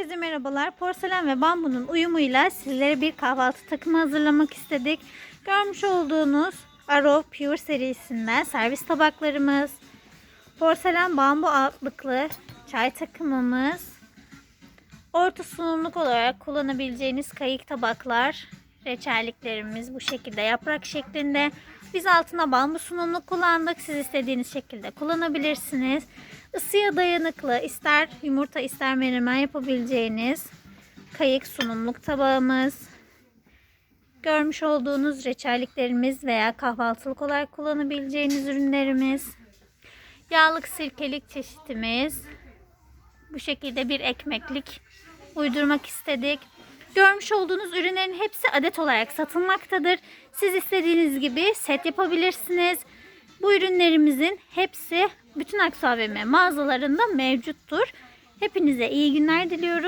Herkese merhabalar. Porselen ve bambunun uyumuyla sizlere bir kahvaltı takımı hazırlamak istedik. Görmüş olduğunuz Arrow Pure serisinden servis tabaklarımız, porselen bambu altlıklı çay takımımız, orta sunumluk olarak kullanabileceğiniz kayık tabaklar, reçelliklerimiz bu şekilde yaprak şeklinde. Biz altına bambu sunumluk kullandık. Siz istediğiniz şekilde kullanabilirsiniz. Isıya dayanıklı ister yumurta ister menemen yapabileceğiniz kayık sunumluk tabağımız. Görmüş olduğunuz reçelliklerimiz veya kahvaltılık olarak kullanabileceğiniz ürünlerimiz. Yağlık sirkelik çeşitimiz. Bu şekilde bir ekmeklik uydurmak istedik. Görmüş olduğunuz ürünlerin hepsi adet olarak satılmaktadır. Siz istediğiniz gibi set yapabilirsiniz. Bu ürünlerimizin hepsi bütün Aksu AVM mağazalarında mevcuttur. Hepinize iyi günler diliyorum.